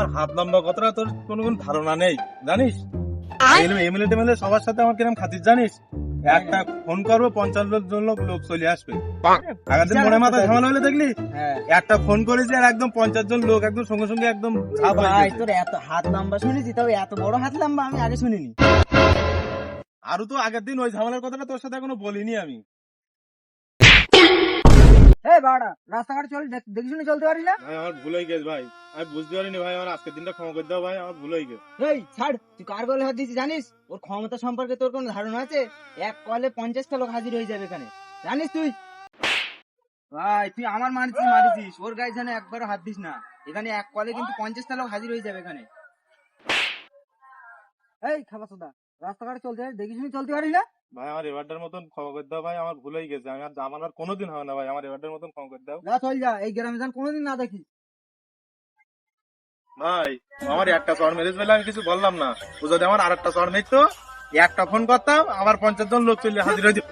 আমার হাত লম্বা কতটা তোর কোনো কোনো ধারণা নেই জানিস? এমএলএ টেমএলএ সবার সাথে আমার কিরম খাতির জানিস? একটা ফোন করব পঞ্চাশ লোক জন লোক লোক চলে আসবে। আগের দিন মনে মাথা ঝামেলা হলে দেখলি? হ্যাঁ। একটা ফোন করেছি আর একদম পঞ্চাশ জন লোক একদম সঙ্গে সঙ্গে একদম ভাই তোর এত হাত লম্বা শুনেছি তবে এত বড় হাত লম্বা আমি আগে শুনিনি। আরও তো আগের দিন ওই ঝামেলার কথাটা তোর সাথে এখনও বলিনি আমি। এই বাড়া রাস্তাঘাট চল দেখ- শুনে চলতে পারিস না? ভাই আমার ভুল হয়ে গেছে ভাই। আমি বুঝতে পারিনি ভাই আমার আজকের দিনটা ক্ষমা করে দাও ভাই আমার ভুল হয়ে গেছে। এই ছাড় তুই কার গলে হাত দিয়েছিস জানিস? ওর ক্ষমতা সম্পর্কে তোর কোনো ধারণা আছে? এক কলে পঞ্চাশটা লোক হাজির হয়ে যাবে এখানে। জানিস তুই? ভাই তুই আমার মারিছিস মারিছিস। ওর গায়ে যেন একবারও হাত দিস না। এখানে এক কলে কিন্তু পঞ্চাশটা লোক হাজির হয়ে যাবে এখানে। এই খাবার সোদা রাস্তাঘাটে চলতে দেখি শুনে চলতে পারিস না? ভাই আমার এবারটার মতন ক্ষমা করে দাও ভাই আমার ভুল হয়ে গেছে। আমি আর কোনোদিন হবে না ভাই আমার এবারটার মতন ক্ষমা করে দাও। যা চল যা এই গ্রামে যান কোনোদিন না দেখি। ভাই আমার একটা চড় মেরেজ বলে আমি কিছু বললাম না। ও যদি আমার আর একটা মেরতো একটা ফোন করতাম আমার পঞ্চাশ জন লোক চলে হাজির হয়ে।